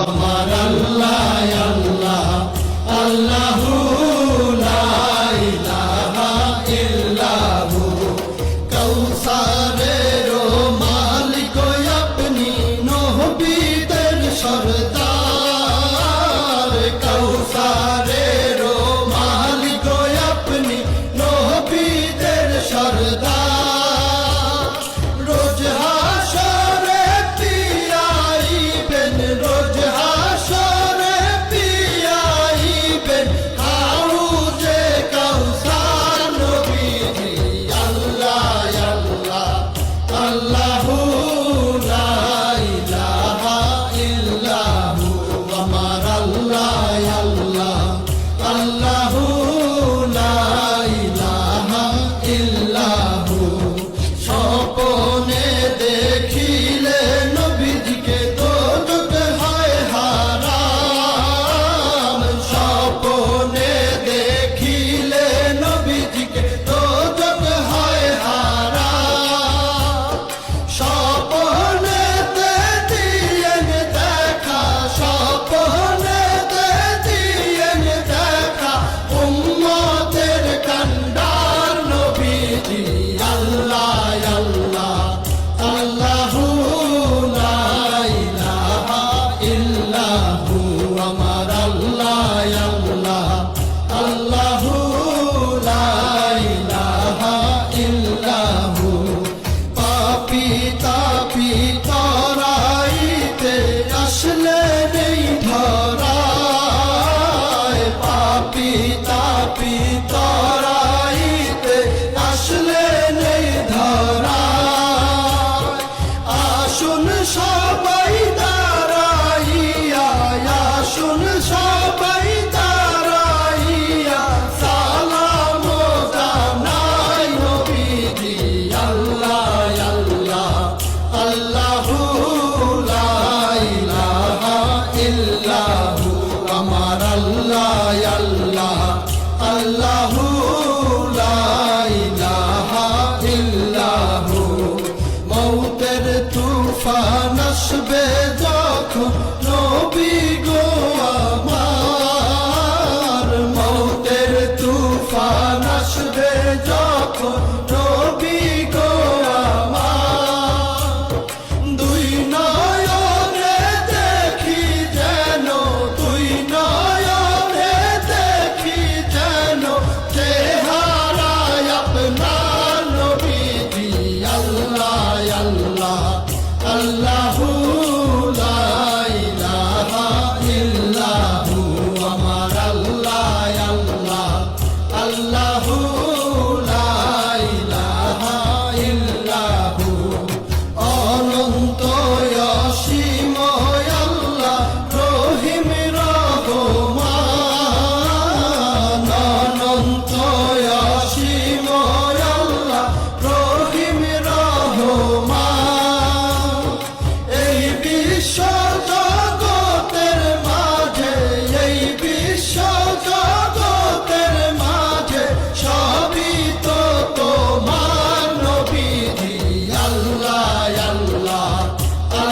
আমার আল্লাহ আল্লাহ আল্লাহ ইল্লাহু। কৌসার yaşar. আল্লাহু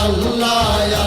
আল্লাহ